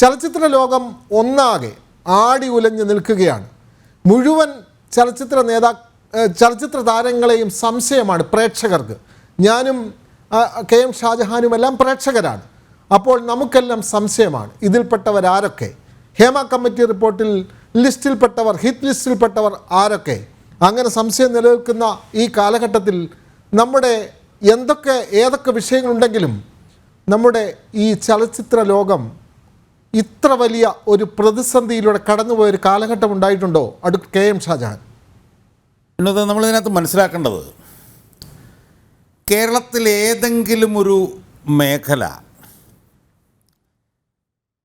ചലച്ചിത്ര ലോകം ഒന്നാകെ ആടി ഉലഞ്ഞു നിൽക്കുകയാണ്. മുഴുവൻ ചലച്ചിത്ര നേതാ ചലച്ചിത്ര താരങ്ങളെയും സംശയമാണ് പ്രേക്ഷകർക്ക്. ഞാനും കെ എം ഷാജഹാനും എല്ലാം പ്രേക്ഷകരാണ്. അപ്പോൾ നമുക്കെല്ലാം സംശയമാണ് ഇതിൽപ്പെട്ടവരാരൊക്കെ? ഹേമ കമ്മിറ്റി റിപ്പോർട്ടിൽ ലിസ്റ്റിൽപ്പെട്ടവർ ഹിറ്റ് ലിസ്റ്റിൽപ്പെട്ടവർ ആരൊക്കെ? അങ്ങനെ സംശയം നിലനിൽക്കുന്ന ഈ കാലഘട്ടത്തിൽ നമ്മുടെ എന്തൊക്കെ ഏതൊക്കെ വിഷയങ്ങളുണ്ടെങ്കിലും നമ്മുടെ ഈ ചലച്ചിത്ര ലോകം ഇത്ര വലിയ ഒരു പ്രതിസന്ധിയിലൂടെ കടന്നുപോയ ഒരു കാലഘട്ടം ഉണ്ടായിട്ടുണ്ടോ? അടു കെ എം ഷാജഹാൻ. എന്നത് നമ്മളിതിനകത്ത് മനസ്സിലാക്കേണ്ടത്. കേരളത്തിൽ ഏതെങ്കിലും ഒരു മേഖല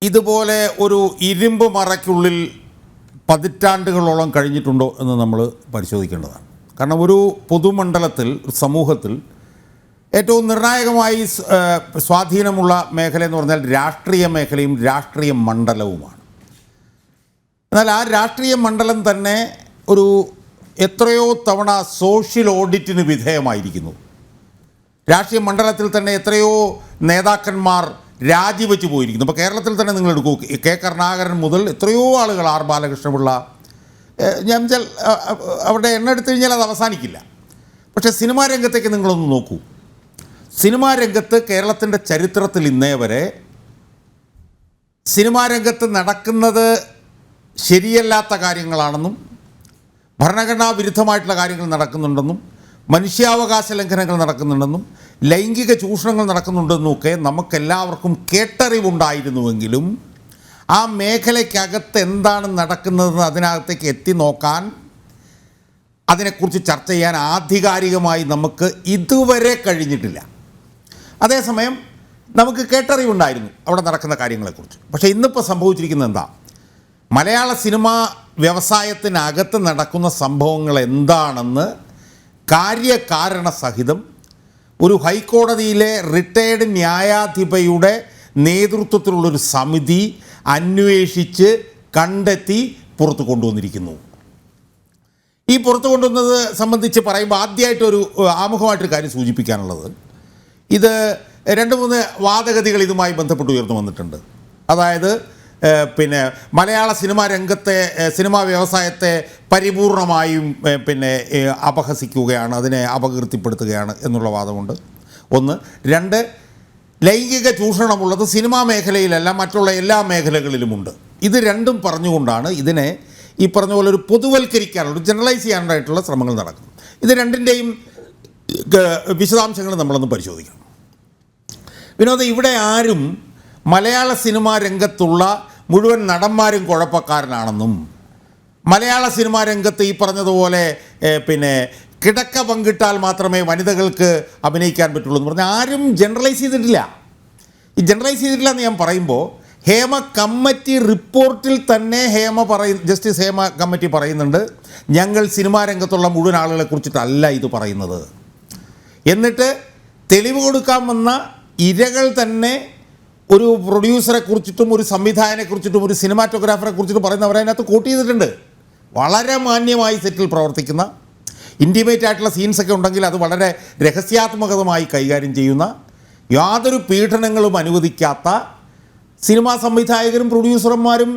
ഇതുപോലെ ഒരു ഇരുമ്പ് മറയ്ക്കുള്ളിൽ പതിറ്റാണ്ടുകളോളം കഴിഞ്ഞിട്ടുണ്ടോ എന്ന് നമ്മൾ പരിശോധിക്കേണ്ടതാണ്. കാരണം ഒരു പൊതുമണ്ഡലത്തിൽ ഒരു സമൂഹത്തിൽ ഏറ്റവും നിർണായകമായി സ്വാധീനമുള്ള മേഖല എന്ന് പറഞ്ഞാൽ രാഷ്ട്രീയ മേഖലയും രാഷ്ട്രീയ മണ്ഡലവുമാണ്. എന്നാൽ ആ രാഷ്ട്രീയ മണ്ഡലം തന്നെ ഒരു എത്രയോ തവണ സോഷ്യൽ ഓഡിറ്റിന് വിധേയമായിരിക്കുന്നു. രാഷ്ട്രീയ മണ്ഡലത്തിൽ തന്നെ എത്രയോ നേതാക്കന്മാർ രാജിവെച്ച് പോയിരിക്കുന്നു. ഇപ്പോൾ കേരളത്തിൽ തന്നെ നിങ്ങൾ എടുക്കൂ കെ കരുണാകരൻ മുതൽ എത്രയോ ആളുകൾ ആർ ബാലകൃഷ്ണപിള്ള ഞാൻ അവരുടെ എണ്ണം എടുത്തു കഴിഞ്ഞാൽ അത് അവസാനിക്കില്ല. പക്ഷേ സിനിമാ രംഗത്തേക്ക് നിങ്ങളൊന്ന് നോക്കൂ. സിനിമാ രംഗത്ത് കേരളത്തിന്റെ ചരിത്രത്തിൽ ഇന്നേ വരെ സിനിമാ രംഗത്ത് നടക്കുന്നത് ശരിയല്ലാത്ത കാര്യങ്ങളാണെന്നും ഭരണഘടനാ വിരുദ്ധമായിട്ടുള്ള കാര്യങ്ങൾ നടക്കുന്നുണ്ടെന്നും മനുഷ്യാവകാശ ലംഘനങ്ങൾ നടക്കുന്നുണ്ടെന്നും ലൈംഗിക ചൂഷണങ്ങൾ നടക്കുന്നുണ്ടെന്നും ഒക്കെ നമുക്കെല്ലാവർക്കും കേട്ടറിവുണ്ടായിരുന്നുവെങ്കിലും ആ മേഖലയ്ക്കകത്ത് എന്താണ് നടക്കുന്നതെന്ന് അതിനകത്തേക്ക് എത്തി നോക്കാൻ അതിനെക്കുറിച്ച് ചർച്ച ചെയ്യാൻ ആധികാരികമായി നമുക്ക് ഇതുവരെ കഴിഞ്ഞിട്ടില്ല. അതേസമയം നമുക്ക് കേട്ടറിവുണ്ടായിരുന്നു അവിടെ നടക്കുന്ന കാര്യങ്ങളെക്കുറിച്ച്. പക്ഷേ ഇന്നിപ്പോൾ സംഭവിച്ചിരിക്കുന്നത് എന്താ? മലയാള സിനിമ വ്യവസായത്തിനകത്ത് നടക്കുന്ന സംഭവങ്ങൾ എന്താണെന്ന് കാര്യകാരണ സഹിതം ഒരു ഹൈക്കോടതിയിലെ റിട്ടയേർഡ് ന്യായാധിപയുടെ നേതൃത്വത്തിലുള്ളൊരു സമിതി അന്വേഷിച്ച് കണ്ടെത്തി പുറത്തു കൊണ്ടുവന്നിരിക്കുന്നു. ഈ പുറത്തു കൊണ്ടുവന്നത് സംബന്ധിച്ച് പറയുമ്പോൾ ആദ്യമായിട്ടൊരു ആമുഖമായിട്ടൊരു കാര്യം സൂചിപ്പിക്കാനുള്ളത് ഇത് രണ്ട് മൂന്ന് വാദഗതികൾ ഇതുമായി ബന്ധപ്പെട്ട് ഉയർന്നു വന്നിട്ടുണ്ട്. അതായത് പിന്നെ മലയാള സിനിമാ രംഗത്തെ സിനിമാ വ്യവസായത്തെ പരിപൂർണമായും പിന്നെ അപഹസിക്കുകയാണ് അതിനെ അപകീർത്തിപ്പെടുത്തുകയാണ് എന്നുള്ള വാദമുണ്ട്. ഒന്ന്. രണ്ട് ലൈംഗിക ചൂഷണമുള്ളത് സിനിമാ മേഖലയിലല്ല മറ്റുള്ള എല്ലാ മേഖലകളിലുമുണ്ട്. ഇത് രണ്ടും പറഞ്ഞുകൊണ്ടാണ് ഇതിനെ ഈ പറഞ്ഞ പോലെ ഒരു പൊതുവൽക്കരിക്കാനുള്ള ജനറലൈസ് ചെയ്യാനായിട്ടുള്ള ശ്രമങ്ങൾ നടക്കുന്നത്. ഇത് രണ്ടിന്റെയും വിശദാംശങ്ങൾ നമ്മളൊന്ന് പരിശോധിക്കണം. വിനോദ ഇവിടെ ആരും മലയാള സിനിമാ രംഗത്തുള്ള മുഴുവൻ നടന്മാരും കുഴപ്പക്കാരനാണെന്നും മലയാള സിനിമാ രംഗത്ത് ഈ പറഞ്ഞതുപോലെ പിന്നെ കിടക്ക പങ്കിട്ടാൽ മാത്രമേ വനിതകൾക്ക് അഭിനയിക്കാൻ പറ്റുള്ളൂ എന്ന് പറഞ്ഞാൽ ആരും ജനറലൈസ് ചെയ്തിട്ടില്ല. ഈ ജനറലൈസ് ചെയ്തിട്ടില്ല എന്ന് ഞാൻ പറയുമ്പോൾ ഹേമ കമ്മിറ്റി റിപ്പോർട്ടിൽ തന്നെ ഹേമ പറയ ജസ്റ്റിസ് ഹേമ കമ്മിറ്റി പറയുന്നുണ്ട് ഞങ്ങൾ സിനിമാ രംഗത്തുള്ള മുഴുവൻ ആളുകളെ കുറിച്ചിട്ടല്ല ഇത് പറയുന്നത്. എന്നിട്ട് തെളിവ് കൊടുക്കാൻ വന്ന ഇരകൾ തന്നെ ഒരു പ്രൊഡ്യൂസറെ കുറിച്ചിട്ടും ഒരു സംവിധായകനെ കുറിച്ചിട്ടും ഒരു സിനിമാറ്റോഗ്രാഫറെ കുറിച്ചിട്ടും പറയുന്നവരെ അതിനകത്ത് കോട്ട് ചെയ്തിട്ടുണ്ട്. വളരെ മാന്യമായി സെറ്റിൽ പ്രവർത്തിക്കുന്ന ഇന്റിമേറ്റ് ആയിട്ടുള്ള സീൻസൊക്കെ ഉണ്ടെങ്കിൽ അത് വളരെ രഹസ്യാത്മകമായി കൈകാര്യം ചെയ്യുന്ന യാതൊരു പീഡനങ്ങളും അനുവദിക്കാത്ത സിനിമാ സംവിധായകരും പ്രൊഡ്യൂസർമാരും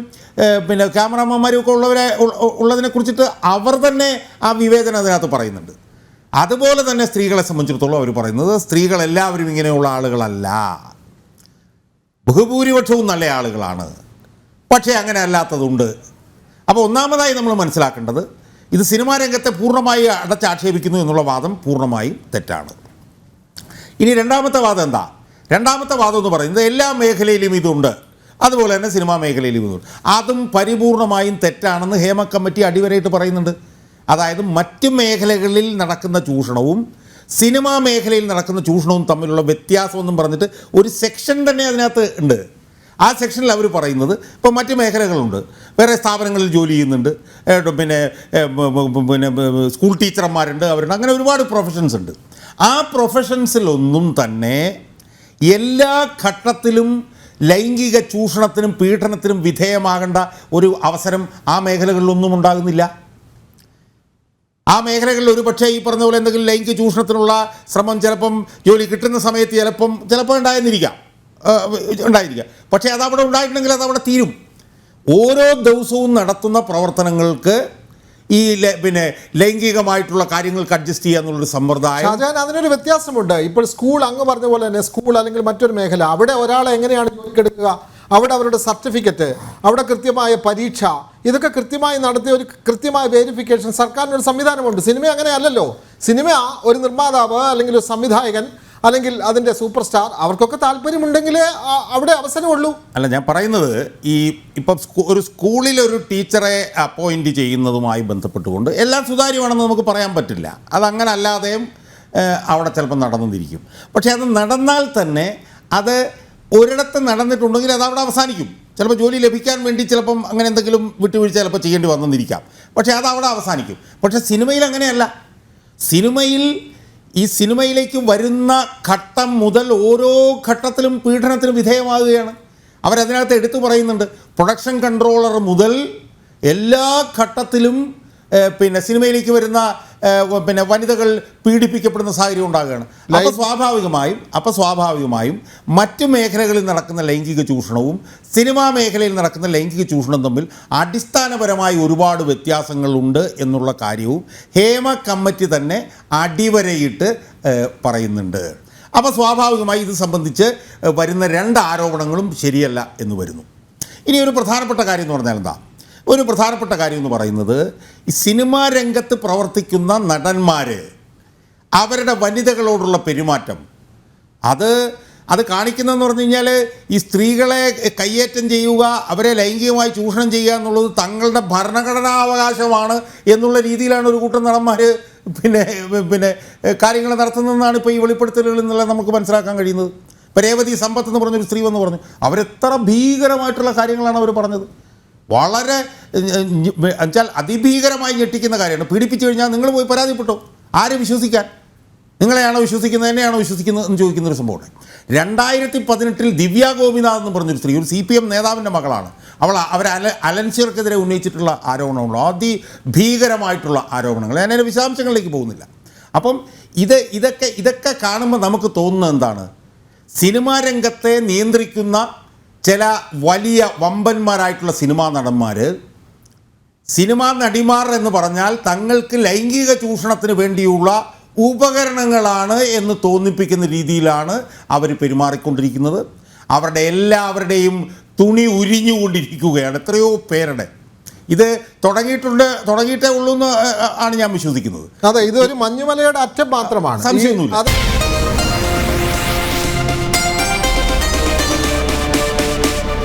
പിന്നെ ക്യാമറാമാന്മാരും ഒക്കെ ഉള്ളവരെ ഉള്ളതിനെക്കുറിച്ചിട്ട് ഉള്ളതിനെ കുറിച്ചിട്ട് അവർ തന്നെ ആ വിവേചനം അതിനകത്ത് പറയുന്നുണ്ട്. അതുപോലെ തന്നെ സ്ത്രീകളെ സംബന്ധിച്ചിടത്തോളം അവർ പറയുന്നത് സ്ത്രീകളെല്ലാവരും ഇങ്ങനെയുള്ള ആളുകളല്ല. ബഹുഭൂരിപക്ഷവും നല്ല ആളുകളാണ്. പക്ഷേ അങ്ങനെ അല്ലാത്തതുണ്ട്. അപ്പോൾ ഒന്നാമതായി നമ്മൾ മനസ്സിലാക്കേണ്ടത് ഇത് സിനിമാ രംഗത്തെ പൂർണമായി അടച്ചാക്ഷേപിക്കുന്നു എന്നുള്ള വാദം പൂർണമായും തെറ്റാണ്. ഇനി രണ്ടാമത്തെ വാദം എന്താ? രണ്ടാമത്തെ വാദം എന്ന് പറയുന്നത് എല്ലാ മേഖലയിലും ഇതുണ്ട്. അതുപോലെ തന്നെ സിനിമാ മേഖലയിലും ഇതുണ്ട്. അതും പരിപൂർണമായും തെറ്റാണെന്ന് ഹേമ കമ്മിറ്റി അടിവരയിട്ട് പറയുന്നുണ്ട്. അതായത് മറ്റ് മേഖലകളിൽ നടക്കുന്ന ചൂഷണവും സിനിമാ മേഖലയിൽ നടക്കുന്ന ചൂഷണവും തമ്മിലുള്ള വ്യത്യാസമെന്നും പറഞ്ഞിട്ട് ഒരു സെക്ഷൻ തന്നെ അതിനകത്ത് ഉണ്ട്. ആ സെക്ഷനിൽ അവർ പറയുന്നത് ഇപ്പോൾ മറ്റ് മേഖലകളുണ്ട്. വേറെ സ്ഥാപനങ്ങളിൽ ജോലി ചെയ്യുന്നുണ്ട്. പിന്നെ പിന്നെ സ്കൂൾ ടീച്ചർമാരുണ്ട് അവരുണ്ട്. അങ്ങനെ ഒരുപാട് പ്രൊഫഷൻസ് ഉണ്ട്. ആ പ്രൊഫഷൻസിലൊന്നും തന്നെ എല്ലാ ഘട്ടത്തിലും ലൈംഗിക ചൂഷണത്തിനും പീഡനത്തിനും വിധേയമാകേണ്ട ഒരു അവസരം ആ മേഖലകളിലൊന്നും ഉണ്ടാകുന്നില്ല. ആ മേഖലകളിൽ ഒരു പക്ഷേ ഈ പറഞ്ഞ പോലെ എന്തെങ്കിലും ലൈംഗിക ചൂഷണത്തിനുള്ള ശ്രമം ചിലപ്പം ജോലി കിട്ടുന്ന സമയത്ത് ചിലപ്പം ചിലപ്പോൾ ഉണ്ടായിരുന്നിരിക്കാം ഉണ്ടായിരിക്കാം. പക്ഷേ അത് അവിടെ ഉണ്ടായിട്ടുണ്ടെങ്കിൽ അതവിടെ തീരും. ഓരോ ദിവസവും നടത്തുന്ന പ്രവർത്തനങ്ങൾക്ക് ഈ പിന്നെ ലൈംഗികമായിട്ടുള്ള കാര്യങ്ങൾക്ക് അഡ്ജസ്റ്റ് ചെയ്യുക എന്നുള്ളൊരു സമ്പ്രദായം. ഷാജാൻ അതിനൊരു വ്യത്യാസമുണ്ട്. ഇപ്പോൾ സ്കൂൾ അങ്ങ് പറഞ്ഞ പോലെ തന്നെ സ്കൂൾ അല്ലെങ്കിൽ മറ്റൊരു മേഖല അവിടെ ഒരാളെ എങ്ങനെയാണ് ജോലിക്കെടുക്കുക? അവിടെ അവരുടെ സർട്ടിഫിക്കറ്റ് അവിടെ കൃത്യമായ പരീക്ഷ ഇതൊക്കെ കൃത്യമായി നടത്തിയ ഒരു കൃത്യമായ വേരിഫിക്കേഷൻ സർക്കാരിന് ഒരു സംവിധാനമുണ്ട്. സിനിമ അങ്ങനെയല്ലല്ലോ സിനിമ ഒരു നിർമ്മാതാവ് അല്ലെങ്കിൽ ഒരു സംവിധായകൻ അല്ലെങ്കിൽ അതിന്റെ സൂപ്പർ സ്റ്റാർ അവർക്കൊക്കെ താല്പര്യമുണ്ടെങ്കിലേ അവിടെ അവസരമുള്ളൂ. അല്ല ഞാൻ പറയുന്നത് ഈ ഇപ്പം ഒരു സ്കൂളിൽ ഒരു ടീച്ചറെ അപ്പോയിന്റ് ചെയ്യുന്നതുമായി ബന്ധപ്പെട്ടുകൊണ്ട് എല്ലാം സുതാര്യമാണെന്ന് നമുക്ക് പറയാൻ പറ്റില്ല. അതങ്ങനെ അല്ലാതെയും അവിടെ ചിലപ്പോൾ നടന്നിരിക്കും. പക്ഷേ അത് നടന്നാൽ തന്നെ അത് ഒരിടത്ത് നടന്നിട്ടുണ്ടെങ്കിൽ അത് അവിടെ അവസാനിക്കും. ചിലപ്പോൾ ജോലി ലഭിക്കാൻ വേണ്ടി ചിലപ്പം അങ്ങനെ എന്തെങ്കിലും വിട്ടുവീഴ്ച ചിലപ്പോൾ ചെയ്യേണ്ടി വന്നെന്നിരിക്കാം. പക്ഷേ അത് അവിടെ അവസാനിക്കും. പക്ഷേ സിനിമയിൽ അങ്ങനെയല്ല. സിനിമയിൽ ഈ സിനിമയിലേക്ക് വരുന്ന ഘട്ടം മുതൽ ഓരോ ഘട്ടത്തിലും പീഡനത്തിന് വിധേയമാകുകയാണ്. അവരതിനകത്ത് എടുത്തു പറയുന്നുണ്ട്. പ്രൊഡക്ഷൻ കൺട്രോളർ മുതൽ എല്ലാ ഘട്ടത്തിലും പിന്നെ സിനിമയിലേക്ക് വരുന്ന പിന്നെ വനിതകൾ പീഡിപ്പിക്കപ്പെടുന്ന സാഹചര്യം ഉണ്ടാകുകയാണ്. അപ്പോൾ സ്വാഭാവികമായും അപ്പോൾ സ്വാഭാവികമായും മറ്റ് മേഖലകളിൽ നടക്കുന്ന ലൈംഗിക ചൂഷണവും സിനിമാ മേഖലയിൽ നടക്കുന്ന ലൈംഗിക ചൂഷണവും തമ്മിൽ അടിസ്ഥാനപരമായി ഒരുപാട് വ്യത്യാസങ്ങളുണ്ട് എന്നുള്ള കാര്യവും ഹേമ കമ്മിറ്റി തന്നെ അടിവരയിട്ട് പറയുന്നുണ്ട്. അപ്പോൾ സ്വാഭാവികമായി ഇത് സംബന്ധിച്ച് വരുന്ന രണ്ട് ആരോപണങ്ങളും ശരിയല്ല എന്ന് വരുന്നു. ഇനി ഒരു പ്രധാനപ്പെട്ട കാര്യം എന്ന് പറഞ്ഞാൽ എന്താ? ഒരു പ്രധാനപ്പെട്ട കാര്യം എന്ന് പറയുന്നത് ഈ സിനിമാ രംഗത്ത് പ്രവർത്തിക്കുന്ന നടന്മാർ അവരുടെ വനിതകളോടുള്ള പെരുമാറ്റം. അത് അത് കാണിക്കുന്നതെന്ന് പറഞ്ഞു കഴിഞ്ഞാൽ ഈ സ്ത്രീകളെ കയ്യേറ്റം ചെയ്യുക അവരെ ലൈംഗികമായി ചൂഷണം ചെയ്യുക എന്നുള്ളത് തങ്ങളുടെ ഭരണഘടനാവകാശമാണ് എന്നുള്ള രീതിയിലാണ് ഒരു കൂട്ടം നടന്മാർ പിന്നെ പിന്നെ കാര്യങ്ങൾ നടത്തുന്നതെന്നാണ് ഇപ്പോൾ ഈ വെളിപ്പെടുത്തലുകളിൽ നിന്നുള്ള നമുക്ക് മനസ്സിലാക്കാൻ കഴിയുന്നത്. ഇപ്പോൾ രേവതി സമ്പത്ത് എന്ന് പറഞ്ഞൊരു സ്ത്രീ വന്ന് പറഞ്ഞു. അവരെത്ര ഭീകരമായിട്ടുള്ള കാര്യങ്ങളാണ് അവർ പറഞ്ഞത്. വളരെ എന്നുവെച്ചാൽ അതിഭീകരമായി ഞെട്ടിക്കുന്ന കാര്യമാണ്. പീഡിപ്പിച്ചു കഴിഞ്ഞാൽ നിങ്ങൾ പോയി പരാതിപ്പെട്ടോ. ആരെ വിശ്വസിക്കാൻ? നിങ്ങളെയാണോ വിശ്വസിക്കുന്നത്? എന്നെയാണോ വിശ്വസിക്കുന്നത് എന്ന് ചോദിക്കുന്ന ഒരു സംഭവമാണ് രണ്ടായിരത്തി പതിനെട്ടിൽ ദിവ്യ ഗോപിനാഥ് എന്ന് പറഞ്ഞൊരു സ്ത്രീ ഒരു സി പി എം നേതാവിന്റെ മകളാണ്. അവൾ അവർ അല അലൻസിയർക്കെതിരെ ഉന്നയിച്ചിട്ടുള്ള ആരോപണങ്ങളോ അതിഭീകരമായിട്ടുള്ള ആരോപണങ്ങൾ. ഞാൻ അതിന്റെ വിശദാംശങ്ങളിലേക്ക് പോകുന്നില്ല. അപ്പം ഇത് ഇതൊക്കെ ഇതൊക്കെ കാണുമ്പോൾ നമുക്ക് തോന്നുന്നത് എന്താണ്? സിനിമാ രംഗത്തെ നിയന്ത്രിക്കുന്ന ചില വലിയ വമ്പന്മാരായിട്ടുള്ള സിനിമാ നടന്മാർ സിനിമാ നടിമാർ എന്ന് പറഞ്ഞാൽ തങ്ങൾക്ക് ലൈംഗിക ചൂഷണത്തിന് വേണ്ടിയുള്ള ഉപകരണങ്ങളാണ് എന്ന് തോന്നിപ്പിക്കുന്ന രീതിയിലാണ് അവർ പെരുമാറിക്കൊണ്ടിരിക്കുന്നത്. അവരുടെ എല്ലാവരുടെയും തുണി ഉരിഞ്ഞുകൊണ്ടിരിക്കുകയാണ്. എത്രയോ പേരുടെ. ഇത് തുടങ്ങിയിട്ടുണ്ട് തുടങ്ങിയിട്ടേ ഉള്ളൂ എന്ന് ആണ് ഞാൻ വിശ്വസിക്കുന്നത്. അതെ ഇത് ഒരു മഞ്ഞുമലയുടെ അറ്റം മാത്രമാണ്. സംശയമൊന്നുമില്ല.